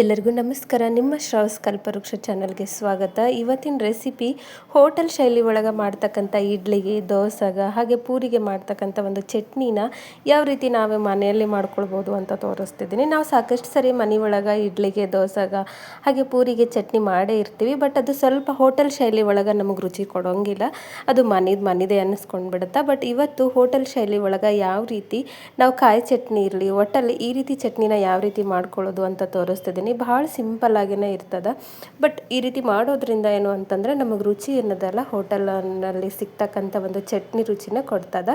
ಎಲ್ಲರಿಗೂ ನಮಸ್ಕಾರ. ನಿಮ್ಮ ಶ್ರಾವಸ್ ಕಲ್ಪವೃಕ್ಷ ಚಾನಲ್ಗೆ ಸ್ವಾಗತ. ಇವತ್ತಿನ ರೆಸಿಪಿ ಹೋಟೆಲ್ ಶೈಲಿ ಒಳಗೆ ಮಾಡ್ತಕ್ಕಂಥ ಇಡ್ಲಿಗೆ, ದೋಸೆಗ, ಹಾಗೆ ಪೂರಿಗೆ ಮಾಡ್ತಕ್ಕಂಥ ಒಂದು ಚಟ್ನಿನ ಯಾವ ರೀತಿ ನಾವೇ ಮನೆಯಲ್ಲಿ ಮಾಡ್ಕೊಳ್ಬೋದು ಅಂತ ತೋರಿಸ್ತಿದ್ದೀನಿ. ನಾವು ಸಾಕಷ್ಟು ಸರಿ ಮನೆ ಒಳಗೆ ಇಡ್ಲಿಗೆ, ದೋಸೆಗ, ಹಾಗೆ ಪೂರಿಗೆ ಚಟ್ನಿ ಮಾಡೇ ಇರ್ತೀವಿ. ಬಟ್ ಅದು ಸ್ವಲ್ಪ ಹೋಟೆಲ್ ಶೈಲಿ ಒಳಗೆ ನಮಗೆ ರುಚಿ ಕೊಡೋಂಗಿಲ್ಲ. ಅದು ಮನೆದು ಮನೆದೇ ಅನ್ನಿಸ್ಕೊಂಡ್ಬಿಡುತ್ತೆ ಬಟ್ ಇವತ್ತು ಹೋಟೆಲ್ ಶೈಲಿ ಒಳಗೆ ಯಾವ ರೀತಿ ನಾವು ಕಾಯಿ ಚಟ್ನಿ ಇರಲಿ, ಒಟ್ಟಲ್ಲಿ ಈ ರೀತಿ ಚಟ್ನಿನ ಯಾವ ರೀತಿ ಮಾಡ್ಕೊಳ್ಳೋದು ಅಂತ ತೋರಿಸ್ತಿದ್ದೀನಿ. ಭಾಳ ಸಿಂಪಲ್ ಆಗಿನೇ ಇರ್ತದೆ. ಬಟ್ ಈ ರೀತಿ ಮಾಡೋದ್ರಿಂದ ಏನು ಅಂತಂದರೆ ನಮಗೆ ರುಚಿ ಏನದಲ್ಲ ಹೋಟೆಲ್ನಲ್ಲಿ ಸಿಗ್ತಕ್ಕಂಥ ಒಂದು ಚಟ್ನಿ ರುಚಿನ ಕೊಡ್ತದ.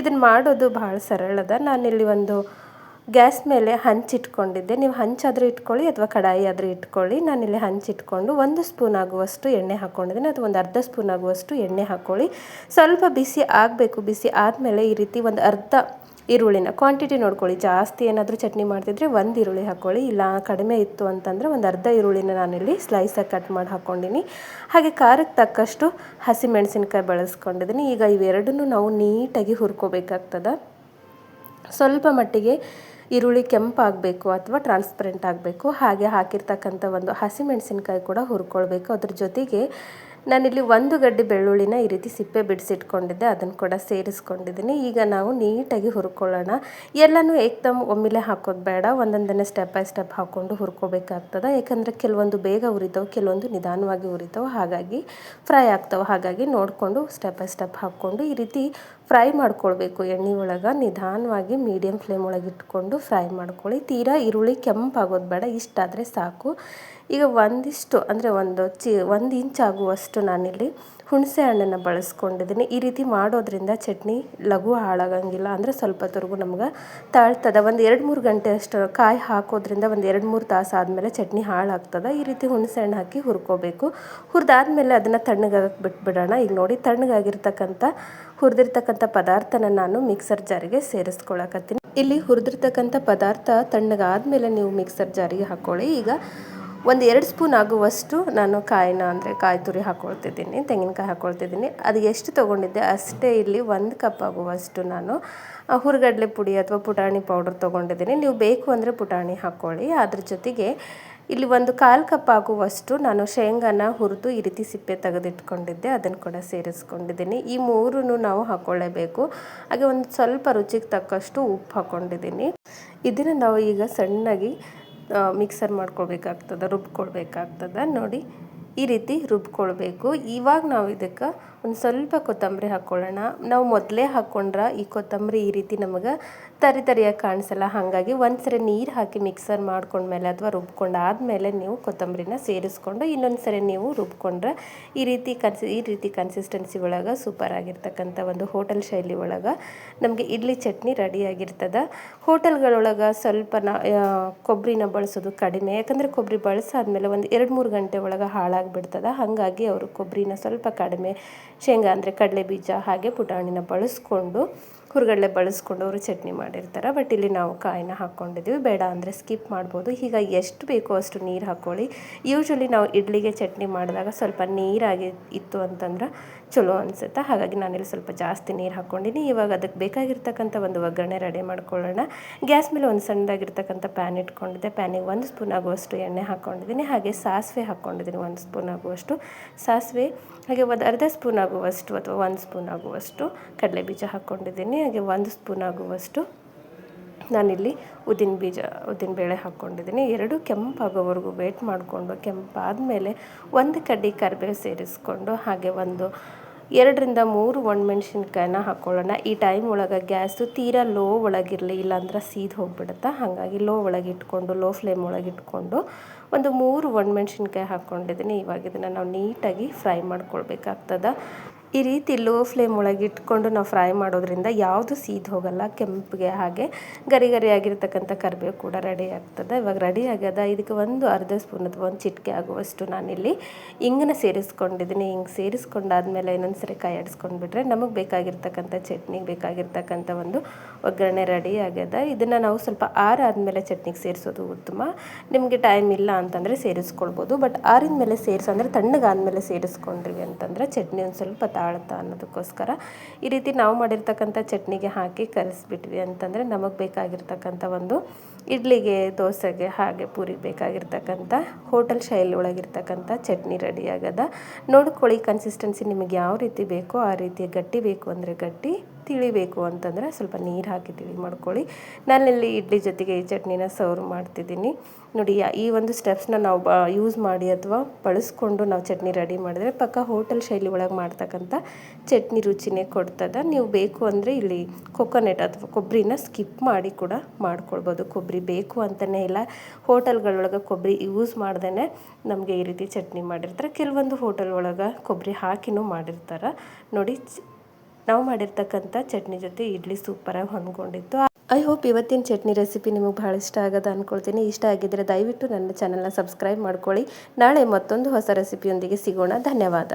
ಇದನ್ನು ಮಾಡೋದು ಭಾಳ ಸರಳದ. ನಾನಿಲ್ಲಿ ಒಂದು ಗ್ಯಾಸ್ ಮೇಲೆ ಹಂಚಿಟ್ಕೊಂಡಿದ್ದೆ ನೀವು ಹಂಚಾದರೂ ಇಟ್ಕೊಳ್ಳಿ ಅಥವಾ ಕಡಾಯಿ ಆದರೂ ಇಟ್ಕೊಳ್ಳಿ. ನಾನಿಲ್ಲಿ ಹಂಚಿಟ್ಕೊಂಡು ಒಂದು ಸ್ಪೂನ್ ಆಗುವಷ್ಟು ಎಣ್ಣೆ ಹಾಕ್ಕೊಂಡಿದ್ದೀನಿ ಅಥವಾ ಒಂದು ಅರ್ಧ ಸ್ಪೂನ್ ಆಗುವಷ್ಟು ಎಣ್ಣೆ ಹಾಕ್ಕೊಳ್ಳಿ ಸ್ವಲ್ಪ ಬಿಸಿ ಆಗಬೇಕು. ಬಿಸಿ ಆದಮೇಲೆ ಈ ರೀತಿ ಒಂದು ಅರ್ಧ ಈರುಳ್ಳಿನ ಕ್ವಾಂಟಿಟಿ ನೋಡ್ಕೊಳ್ಳಿ. ಜಾಸ್ತಿ ಏನಾದರೂ ಚಟ್ನಿ ಮಾಡ್ತಿದ್ರೆ ಒಂದು ಈರುಳ್ಳಿ ಹಾಕ್ಕೊಳ್ಳಿ ಇಲ್ಲ ಕಡಿಮೆ ಇತ್ತು ಅಂತಂದರೆ ಒಂದು ಅರ್ಧ ಈರುಳ್ಳಿನ ನಾನಿಲ್ಲಿ ಸ್ಲೈಸಾಗಿ ಕಟ್ ಮಾಡಿ ಹಾಕ್ಕೊಂಡಿನಿ ಹಾಗೆ ಖಾರಕ್ಕೆ ತಕ್ಕಷ್ಟು ಹಸಿಮೆಣಸಿನ್ಕಾಯಿ ಬಳಸ್ಕೊಂಡಿದ್ದೀನಿ ಈಗ ಇವೆರಡನ್ನೂ ನಾವು ನೀಟಾಗಿ ಹುರ್ಕೋಬೇಕಾಗ್ತದೆ. ಸ್ವಲ್ಪ ಮಟ್ಟಿಗೆ ಈರುಳ್ಳಿ ಕೆಂಪಾಗಬೇಕು ಅಥವಾ ಟ್ರಾನ್ಸ್ಪರೆಂಟ್ ಆಗಬೇಕು. ಹಾಗೆ ಹಾಕಿರ್ತಕ್ಕಂಥ ಒಂದು ಹಸಿಮೆಣಸಿನ್ಕಾಯಿ ಕೂಡ ಹುರ್ಕೊಳ್ಬೇಕು. ಅದ್ರ ಜೊತೆಗೆ ನಾನಿಲ್ಲಿ ಒಂದು ಗಡ್ಡೆ ಬೆಳ್ಳುಳ್ಳಿನ ಈ ರೀತಿ ಸಿಪ್ಪೆ ಬಿಡಿಸಿಟ್ಕೊಂಡಿದ್ದೆ, ಅದನ್ನು ಕೂಡ ಸೇರಿಸ್ಕೊಂಡಿದ್ದೀನಿ. ಈಗ ನಾವು ನೀಟಾಗಿ ಹುರ್ಕೊಳ್ಳೋಣ. ಎಲ್ಲನೂ ಏಕ್ದಮ್ ಒಮ್ಮೆಲೆ ಹಾಕೋದು ಬೇಡ, ಒಂದೊಂದನ್ನೇ ಸ್ಟೆಪ್ ಬೈ ಸ್ಟೆಪ್ ಹಾಕ್ಕೊಂಡು ಹುರ್ಕೋಬೇಕಾಗ್ತದೆ. ಯಾಕಂದರೆ ಕೆಲವೊಂದು ಬೇಗ ಉರಿತಾವೆ, ಕೆಲವೊಂದು ನಿಧಾನವಾಗಿ ಉರಿತಾವೆ, ಹಾಗಾಗಿ ಫ್ರೈ ಆಗ್ತಾವೆ. ಹಾಗಾಗಿ ನೋಡಿಕೊಂಡು ಸ್ಟೆಪ್ ಬೈ ಸ್ಟೆಪ್ ಹಾಕ್ಕೊಂಡು ಈ ರೀತಿ ಫ್ರೈ ಮಾಡ್ಕೊಳ್ಬೇಕು. ಎಣ್ಣೆ ಒಳಗೆ ನಿಧಾನವಾಗಿ ಮೀಡಿಯಮ್ ಫ್ಲೇಮ್ ಒಳಗೆ ಇಟ್ಕೊಂಡು ಫ್ರೈ ಮಾಡ್ಕೊಳ್ಳಿ. ತೀರಾ ಈರುಳ್ಳಿ ಕೆಂಪಾಗೋದು ಬೇಡ, ಇಷ್ಟಾದರೆ ಸಾಕು. ಈಗ ಒಂದಿಷ್ಟು, ಅಂದರೆ ಒಂದು ಚಿ, ಒಂದು ಇಂಚ್ ಆಗುವಷ್ಟು ನಾನಿಲ್ಲಿ ಹುಣಸೆ ಹಣ್ಣನ್ನು ಬಳಸ್ಕೊಂಡಿದ್ದೀನಿ. ಈ ರೀತಿ ಮಾಡೋದ್ರಿಂದ ಚಟ್ನಿ ಲಘು ಹಾಳಾಗಂಗಿಲ್ಲ. ಅಂದರೆ ಸ್ವಲ್ಪ ಹೊತ್ತವರೆಗೂ ನಮ್ಗೆ ತಾಳ್ತದೆ. ಒಂದು ಎರಡು ಮೂರು ಗಂಟೆ ಅಷ್ಟು ಕಾಯಿ ಹಾಕೋದ್ರಿಂದ ಒಂದು ಎರಡು ಮೂರು ತಾಸು ಆದಮೇಲೆ ಚಟ್ನಿ ಹಾಳಾಗ್ತದೆ. ಈ ರೀತಿ ಹುಣಸೆ ಹಣ್ಣು ಹಾಕಿ ಹುರ್ಕೋಬೇಕು. ಹುರಿದಾದ್ಮೇಲೆ ಅದನ್ನು ತಣ್ಣಗಾಗಕ್ಕೆ ಬಿಟ್ಬಿಡೋಣ. ಈಗ ನೋಡಿ ತಣ್ಣಗಾಗಿರ್ತಕ್ಕಂಥ, ಹುರಿದಿರ್ತಕ್ಕಂಥ ಪದಾರ್ಥನ ನಾನು ಮಿಕ್ಸರ್ ಜಾರಿಗೆ ಸೇರಿಸ್ಕೊಳಕತ್ತೀನಿ. ಇಲ್ಲಿ ಹುರಿದಿರ್ತಕ್ಕಂಥ ಪದಾರ್ಥ ತಣ್ಣಗಾದ್ಮೇಲೆ ನೀವು ಮಿಕ್ಸರ್ ಜಾರಿಗೆ ಹಾಕ್ಕೊಳ್ಳಿ ಈಗ ಒಂದು ಎರಡು ಸ್ಪೂನ್ ಆಗುವಷ್ಟು ನಾನು ಕಾಯಿನ ಅಂದರೆ ಕಾಯಿ ತುರಿ ಹಾಕ್ಕೊಳ್ತಿದ್ದೀನಿ ತೆಂಗಿನಕಾಯಿ ಹಾಕ್ಕೊಳ್ತಿದ್ದೀನಿ ಅದು ಎಷ್ಟು ತೊಗೊಂಡಿದ್ದೆ ಅಷ್ಟೇ ಇಲ್ಲಿ ಒಂದು ಕಪ್ ಆಗುವಷ್ಟು ನಾನು ಹುರುಗಡ್ಲೆ ಪುಡಿ ಅಥವಾ ಪುಟಾಣಿ ಪೌಡರ್ ತೊಗೊಂಡಿದ್ದೀನಿ. ನೀವು ಬೇಕು ಅಂದರೆ ಪುಟಾಣಿ ಹಾಕ್ಕೊಳ್ಳಿ. ಅದ್ರ ಜೊತೆಗೆ ಇಲ್ಲಿ ಒಂದು ಕಾಲು ಕಪ್ ಆಗುವಷ್ಟು ನಾನು ಶೇಂಗಾನ ಹುರಿದು ಈ ರೀತಿ ಸಿಪ್ಪೆ ತೆಗೆದಿಟ್ಕೊಂಡಿದ್ದೆ. ಅದನ್ನು ಕೂಡ ಸೇರಿಸ್ಕೊಂಡಿದ್ದೀನಿ. ಈ ಮೂರೂ ನಾವು ಹಾಕ್ಕೊಳ್ಳೇಬೇಕು. ಹಾಗೆ ಒಂದು ಸ್ವಲ್ಪ ರುಚಿಗೆ ತಕ್ಕಷ್ಟು ಉಪ್ಪು ಹಾಕ್ಕೊಂಡಿದ್ದೀನಿ. ಇದನ್ನು ನಾವು ಈಗ ಸಣ್ಣಗೆ ಮಿಕ್ಸರ್ ಮಾಡ್ಕೊಳ್ಬೇಕಾಗ್ತದೆ ರುಬ್ಕೊಳ್ಬೇಕಾಗ್ತದೆ ನೋಡಿ. ಈ ರೀತಿ ರುಬ್ಕೊಳ್ಬೇಕು. ಇವಾಗ ನಾವು ಇದಕ್ಕೆ ಒಂದು ಸ್ವಲ್ಪ ಕೊತ್ತಂಬರಿ ಹಾಕ್ಕೊಳ್ಳೋಣ. ನಾವು ಮೊದಲೇ ಹಾಕ್ಕೊಂಡ್ರೆ ಈ ಕೊತ್ತಂಬರಿ ಈ ರೀತಿ ನಮಗೆ ತರಿ ತರಿಯಾಗಿ ಕಾಣಿಸಲ್ಲ. ಹಾಗಾಗಿ ಒಂದು ಸರಿ ನೀರು ಹಾಕಿ ಮಿಕ್ಸರ್ ಮಾಡ್ಕೊಂಡ್ಮೇಲೆ ಅಥವಾ ರುಬ್ಕೊಂಡಾದಮೇಲೆ ನೀವು ಕೊತ್ತಂಬರಿನ ಸೇರಿಸ್ಕೊಂಡು ಇನ್ನೊಂದು ಸರಿ ನೀವು ರುಬ್ಕೊಂಡ್ರೆ ಈ ರೀತಿ ಕನ್ಸಿ ಈ ರೀತಿ ಕನ್ಸಿಸ್ಟೆನ್ಸಿ ಒಳಗೆ ಸೂಪರ್ ಆಗಿರ್ತಕ್ಕಂಥ ಒಂದು ಹೋಟೆಲ್ ಶೈಲಿ ಒಳಗೆ ನಮಗೆ ಇಡ್ಲಿ ಚಟ್ನಿ ರೆಡಿಯಾಗಿರ್ತದೆ ಹೋಟೆಲ್ಗಳೊಳಗೆ ಸ್ವಲ್ಪ ನ ಕೊಬ್ಬರಿನ ಬಳಸೋದು ಕಡಿಮೆ. ಯಾಕಂದರೆ ಕೊಬ್ಬರಿ ಬಳಸಾದ್ಮೇಲೆ ಒಂದು ಎರಡು ಮೂರು ಗಂಟೆ ಒಳಗೆ ಹಾಳಾಗಿಬಿಡ್ತದೆ ಹಾಗಾಗಿ ಅವರು ಕೊಬ್ಬರಿನ ಸ್ವಲ್ಪ ಕಡಿಮೆ ಶೇಂಗಾ ಅಂದರೆ ಕಡಲೆ ಬೀಜ ಹಾಗೆ ಪುಟಾಣಿನ ಬಳಸ್ಕೊಂಡು, ಹುರುಗಡಲೆ ಬಳಸ್ಕೊಂಡು ಅವರು ಚಟ್ನಿ ಮಾಡಿರ್ತಾರೆ. ಬಟ್ ಇಲ್ಲಿ ನಾವು ಕಾಯಿನ ಹಾಕ್ಕೊಂಡಿದ್ದೀವಿ ಬೇಡ ಅಂದರೆ ಸ್ಕಿಪ್ ಮಾಡ್ಬೋದು. ಈಗ ಎಷ್ಟು ಬೇಕೋ ಅಷ್ಟು ನೀರು ಹಾಕ್ಕೊಳ್ಳಿ ಯೂಶ್ವಲಿ ನಾವು ಇಡ್ಲಿಗೆ ಚಟ್ನಿ ಮಾಡಿದಾಗ ಸ್ವಲ್ಪ ನೀರಾಗಿ ಇತ್ತು ಅಂತಂದ್ರೆ ಚಲೋ ಅನಿಸುತ್ತೆ. ಹಾಗಾಗಿ ನಾನಿಲ್ಲಿ ಸ್ವಲ್ಪ ಜಾಸ್ತಿ ನೀರು ಹಾಕ್ಕೊಂಡಿನಿ. ಇವಾಗ ಅದಕ್ಕೆ ಬೇಕಾಗಿರ್ತಕ್ಕಂಥ ಒಂದು ಒಗ್ಗರಣೆ ರೆಡಿ ಮಾಡ್ಕೊಳ್ಳೋಣ. ಗ್ಯಾಸ್ ಮೇಲೆ ಒಂದು ಸಣ್ಣದಾಗಿರ್ತಕ್ಕಂಥ ಪ್ಯಾನ್ ಇಟ್ಕೊಂಡಿದ್ದೆ. ಪ್ಯಾನಿಗೆ ಒಂದು ಸ್ಪೂನ್ ಆಗುವಷ್ಟು ಎಣ್ಣೆ ಹಾಕ್ಕೊಂಡಿದ್ದೀನಿ ಹಾಗೆ ಸಾಸಿವೆ ಹಾಕ್ಕೊಂಡಿದ್ದೀನಿ ಒಂದು ಸ್ಪೂನ್ ಆಗುವಷ್ಟು. ಸಾಸಿವೆ, ಹಾಗೆ ಒಂದು ಅರ್ಧ ಸ್ಪೂನ್ ಆಗುವಷ್ಟು ಅಥವಾ ಒಂದು ಸ್ಪೂನ್ ಆಗುವಷ್ಟು ಕಡಲೆ ಬೀಜ ಹಾಕ್ಕೊಂಡಿದ್ದೀನಿ ಹಾಗೆ ಒಂದು ಸ್ಪೂನ್ ಆಗುವಷ್ಟು ನಾನಿಲ್ಲಿ ಉದ್ದಿನ ಬೀಜ, ಉದ್ದಿನ ಬೇಳೆ ಹಾಕ್ಕೊಂಡಿದ್ದೀನಿ ಎರಡು ಕೆಂಪಾಗೋವರೆಗೂ ವೇಟ್ ಮಾಡಿಕೊಂಡು ಕೆಂಪಾದ ಮೇಲೆ ಒಂದು ಕಡ್ಡಿ ಕರಿಬೇವು ಸೇರಿಸ್ಕೊಂಡು, ಹಾಗೆ ಒಂದು ಎರಡರಿಂದ ಮೂರು ಒಣಮೆಣ್ಸಿನ್ಕಾಯನ್ನ ಹಾಕ್ಕೊಳ್ಳೋಣ ಈ ಟೈಮ್ ಒಳಗೆ ಗ್ಯಾಸು ತೀರಾ ಲೋ ಒಳಗಿರಲಿ, ಇಲ್ಲಾಂದ್ರೆ ಸೀದ್ ಹೋಗ್ಬಿಡುತ್ತೆ. ಹಾಗಾಗಿ ಲೋ ಒಳಗೆ ಇಟ್ಕೊಂಡು ಲೋ ಫ್ಲೇಮ್ ಒಳಗೆ ಇಟ್ಕೊಂಡು ಒಂದು ಮೂರು ಒಣಮೆಣ್ಸಿನ್ಕಾಯಿ ಹಾಕ್ಕೊಂಡಿದ್ದೀನಿ. ಇವಾಗ ಇದನ್ನು ನಾವು ನೀಟಾಗಿ ಫ್ರೈ ಮಾಡ್ಕೊಳ್ಬೇಕಾಗ್ತದೆ. ಈ ರೀತಿ ಲೋ ಫ್ಲೇಮ್ ಒಳಗೆ ಇಟ್ಕೊಂಡು ನಾವು ಫ್ರೈ ಮಾಡೋದ್ರಿಂದ ಯಾವುದು ಸೀದ್ ಹೋಗಲ್ಲ, ಕೆಂಪಿಗೆ ಹಾಗೆ ಗರಿ ಗರಿ ಆಗಿರ್ತಕ್ಕಂಥ ಕರಿಬೇವು ಕೂಡ ರೆಡಿ ಆಗ್ತದೆ. ಇವಾಗ ರೆಡಿ ಆಗ್ಯದ. ಇದಕ್ಕೆ ಒಂದು ಅರ್ಧ ಸ್ಪೂನ್ ಅಥವಾ ಒಂದು ಚಿಟಿಕೆ ಆಗುವಷ್ಟು ನಾನಿಲ್ಲಿ ಹಿಂಗನ ಸೇರಿಸ್ಕೊಂಡಿದ್ದೀನಿ. ಹಿಂಗೆ ಸೇರಿಸ್ಕೊಂಡಾದ್ಮೇಲೆ ಇನ್ನೊಂದು ಸರಿ ಕೈ ಆಡಿಸ್ಕೊಂಡ್ಬಿಟ್ರೆ ನಮಗೆ ಬೇಕಾಗಿರ್ತಕ್ಕಂಥ ಚಟ್ನಿಗೆ ಬೇಕಾಗಿರ್ತಕ್ಕಂಥ ಒಂದು ಒಗ್ಗರಣೆ ರೆಡಿ ಆಗ್ಯದ. ಇದನ್ನು ನಾವು ಸ್ವಲ್ಪ ಆರಾದಮೇಲೆ ಚಟ್ನಿಗೆ ಸೇರಿಸೋದು ಉತ್ತಮ. ನಿಮಗೆ ಟೈಮ್ ಇಲ್ಲ ಅಂತಂದರೆ ಸೇರಿಸ್ಕೊಳ್ಬೋದು. ಬಟ್ ಆರಿದ ಮೇಲೆ ಸೇರಿಸೋ ಅಂದರೆ ತಣ್ಣಗಾದ್ಮೇಲೆ ಸೇರಿಸ್ಕೊಂಡ್ರಿ ಅಂತಂದರೆ ಚಟ್ನಿ ಒಂದು ಸ್ವಲ್ಪ ತಾಳ್ತಾ ಅನ್ನೋದಕ್ಕೋಸ್ಕರ ಈ ರೀತಿ ನಾವು ಮಾಡಿರ್ತಕ್ಕಂಥ ಚಟ್ನಿಗೆ ಹಾಕಿ ಕರೆಸ್ಬಿಟ್ವಿ ಅಂತಂದರೆ ನಮಗೆ ಬೇಕಾಗಿರ್ತಕ್ಕಂಥ ಒಂದು ಇಡ್ಲಿಗೆ, ದೋಸೆಗೆ ಹಾಗೆ ಪೂರಿಗೆ ಬೇಕಾಗಿರ್ತಕ್ಕಂಥ ಹೋಟೆಲ್ ಶೈಲಿ ಒಳಗಿರ್ತಕ್ಕಂಥ ಚಟ್ನಿ ರೆಡಿ ಆಗದ. ನೋಡ್ಕೊಳ್ಳಿ ಕನ್ಸಿಸ್ಟೆನ್ಸಿ ನಿಮಗೆ ಯಾವ ರೀತಿ ಬೇಕೋ ಆ ರೀತಿ ಗಟ್ಟಿ ಬೇಕು ಅಂದರೆ ಗಟ್ಟಿ. ತಿಳಿಬೇಕು ಅಂತಂದರೆ ಸ್ವಲ್ಪ ನೀರು ಹಾಕಿ ತಿಳಿ ಮಾಡ್ಕೊಳ್ಳಿ. ನಾನಿಲ್ಲಿ ಇಡ್ಲಿ ಜೊತೆಗೆ ಈ ಚಟ್ನಿನ ಸರ್ವ್ ಮಾಡ್ತಿದ್ದೀನಿ. ನೋಡಿ ಈ ಒಂದು ಸ್ಟೆಪ್ಸ್ನ ನಾವು ಯೂಸ್ ಮಾಡಿ ಅಥವಾ ಬಳಸ್ಕೊಂಡು ನಾವು ಚಟ್ನಿ ರೆಡಿ ಮಾಡಿದ್ರೆ ಪಕ್ಕ ಹೋಟೆಲ್ ಶೈಲಿ ಒಳಗೆ ಮಾಡ್ತಕ್ಕಂಥ ಚಟ್ನಿ ರುಚಿನೇ ಕೊಡ್ತದೆ. ನೀವು ಬೇಕು ಅಂದರೆ ಇಲ್ಲಿ ಕೊಕೊನೆಟ್ ಅಥವಾ ಕೊಬ್ಬರಿನ ಸ್ಕಿಪ್ ಮಾಡಿ ಕೂಡ ಮಾಡ್ಕೊಳ್ಬೋದು. ಕೊಬ್ಬರಿ ಬೇಕು ಅಂತಲೇ ಇಲ್ಲ, ಹೋಟೆಲ್ಗಳೊಳಗೆ ಕೊಬ್ಬರಿ ಯೂಸ್ ಮಾಡ್ದೇ ನಮಗೆ ಈ ರೀತಿ ಚಟ್ನಿ ಮಾಡಿರ್ತಾರೆ. ಕೆಲವೊಂದು ಹೋಟೆಲ್ ಒಳಗೆ ಕೊಬ್ಬರಿ ಹಾಕಿನೂ ಮಾಡಿರ್ತಾರೆ. ನೋಡಿ ನಾವು ಮಾಡಿರ್ತಕ್ಕಂಥ ಚಟ್ನಿ ಜೊತೆ ಇಡ್ಲಿ ಸೂಪರಾಗಿ ಹೊಂದ್ಕೊಂಡಿತ್ತು. ಐ ಹೋಪ್ ಇವತ್ತಿನ ಚಟ್ನಿ ರೆಸಿಪಿ ನಿಮಗೆ ಭಾಳ ಇಷ್ಟ ಆಗದ ಅಂದ್ಕೊಳ್ತೀನಿ ಇಷ್ಟ ಆಗಿದ್ದರೆ ದಯವಿಟ್ಟು ನನ್ನ ಚಾನಲ್ನ ಸಬ್ಸ್ಕ್ರೈಬ್ ಮಾಡ್ಕೊಳ್ಳಿ. ನಾಳೆ ಮತ್ತೊಂದು ಹೊಸ ರೆಸಿಪಿಯೊಂದಿಗೆ ಸಿಗೋಣ. ಧನ್ಯವಾದ.